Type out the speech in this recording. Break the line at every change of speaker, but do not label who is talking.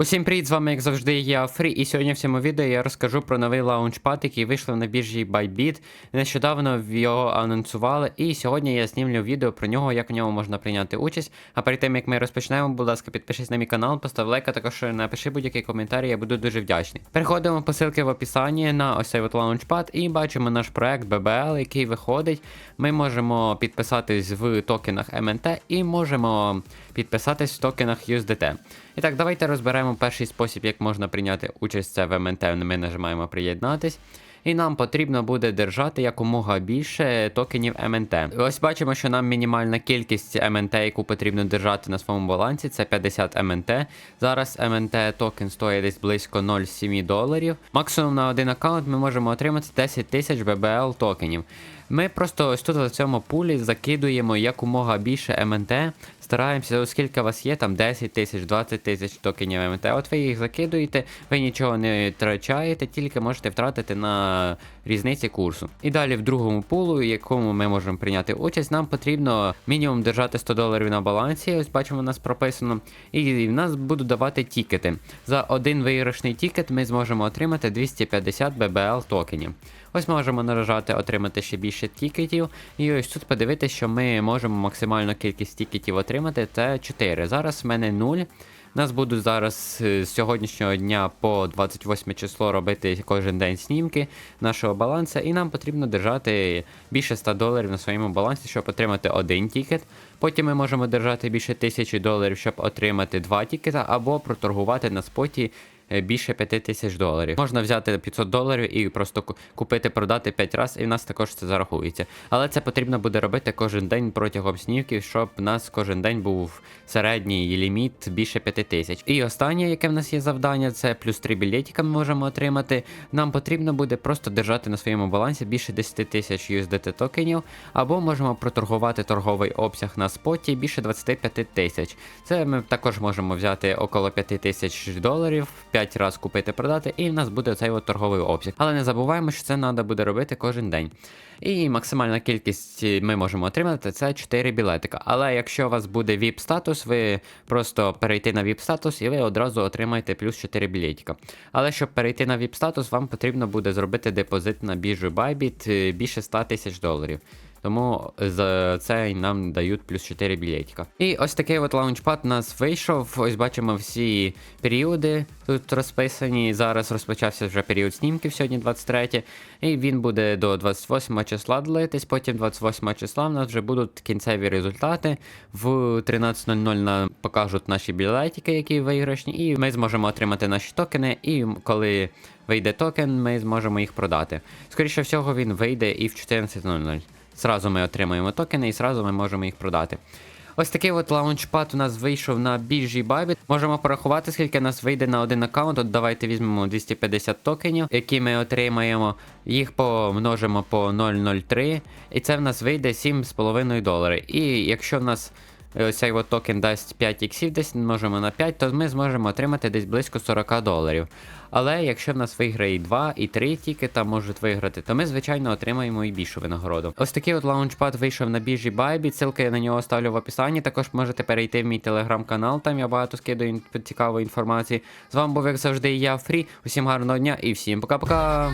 Усім привіт, з вами як завжди я Фрі, і сьогодні в цьому відео я розкажу про новий лаунчпад, який вийшов на біржі Bybit. Нещодавно його анонсували, і сьогодні я знімлю відео про нього, як у ньому можна прийняти участь. А перед тим як ми розпочнемо, будь ласка, підпишись на мій канал, постав лайк, а також напиши будь-який коментар, я буду дуже вдячний. Переходимо по ссылки в описанні на ось цей от лаунчпад і бачимо наш проект BBL, який виходить. Ми можемо підписатись в токенах MNT і можемо підписатись в токенах USDT. І так, давайте розберемо перший спосіб, як можна прийняти участь це в МНТ. Ми нажимаємо приєднатись. І нам потрібно буде держати якомога більше токенів МНТ. Ось бачимо, що нам мінімальна кількість МНТ, яку потрібно держати на своєму балансі, це 50 МНТ. Зараз МНТ токен стоїть десь близько 0,7 доларів. Максимум на один аккаунт ми можемо отримати 10 тисяч BBL токенів. Ми просто ось тут в цьому пулі закидуємо якомога більше МНТ. Стараємося, оскільки у вас є там 10 тисяч, 20 тисяч токенів МТ. От ви їх закидуєте, ви нічого не втрачаєте, тільки можете втратити на різниці курсу. І далі в другому пулу, в якому ми можемо прийняти участь, нам потрібно мінімум держати 100 доларів на балансі. Ось бачимо, у нас прописано. І в нас будуть давати тікети. За один виграшний тікет ми зможемо отримати 250 BBL токенів. Ось можемо нажати отримати ще більше тікетів. І ось тут подивитися, що ми можемо максимальну кількість тікетів отримати. Це 4. Зараз в мене 0. Нас будуть зараз е, з сьогоднішнього дня по 28 число робити кожен день снімки нашого балансу, і нам потрібно держати більше 100 доларів на своєму балансі, щоб отримати один тікет. Потім ми можемо держати більше 1000 доларів, щоб отримати два тікета, або проторгувати на споті е, більше 5000 доларів. Можна взяти 500 доларів і просто купити, продати 5 разів, і в нас також це зарахується. Але це потрібно буде робити кожен день протягом снівків, щоб у нас кожен день був середній ліміт більше 5000. І останнє, яке в нас є завдання, це плюс 3 білетика ми можемо отримати. Нам потрібно буде просто держати на своєму балансі більше 10 тисяч USDT токенів, або можемо проторгувати торговий обсяг на споті більше 25 тисяч. Це ми також можемо взяти около 5 тисяч доларів, 5 разів купити, продати, і в нас буде цей от торговий обсяг. Але не забуваємо, що це треба буде робити кожен день. І максимальна кількість е, ми можемо отримати це 4 білетика. Але якщо у вас буде VIP статус, ви просто перейти на VIP статус і ви одразу отримаєте плюс 4 білетика. Але щоб перейти на VIP статус, вам потрібно буде зробити депозит на біржу Bybit е, більше 100 тисяч доларів. Тому за це нам дають плюс 4 білетика. І ось такий от лаунчпад у нас вийшов. Ось бачимо всі періоди тут розписані. Зараз розпочався вже період снімків, сьогодні 23. І він буде до 28 числа длитись. Потім 28 числа в нас вже будуть кінцеві результати. В 13.00 нам покажуть наші білетики, які виграшні, і ми зможемо отримати наші токени. І коли вийде токен, ми зможемо їх продати. Скоріше всього, він вийде і в 14.00. Зразу ми отримуємо токени і зразу ми можемо їх продати. Ось такий от лаунчпад у нас вийшов на біржі Bybit. Можемо порахувати, скільки нас вийде на один аккаунт. От давайте візьмемо 250 токенів, які ми отримаємо. Їх помножимо по 0,03. І це в нас вийде 7,5 долари. І якщо в нас цей от токен дасть 5 іксів, десь множимо на 5, то ми зможемо отримати десь близько 40 доларів. Але якщо в нас виграє і 2, і 3 тікета можуть виграти, то ми, звичайно, отримаємо і більшу винагороду. Ось такий от лаунчпад вийшов на біржі Bybit, ссылка я на нього ставлю в описанні. Також можете перейти в мій телеграм-канал, там я багато скидаю цікавої інформації. З вами був, як завжди, я Фрі. Усім гарного дня і всім пока-пока!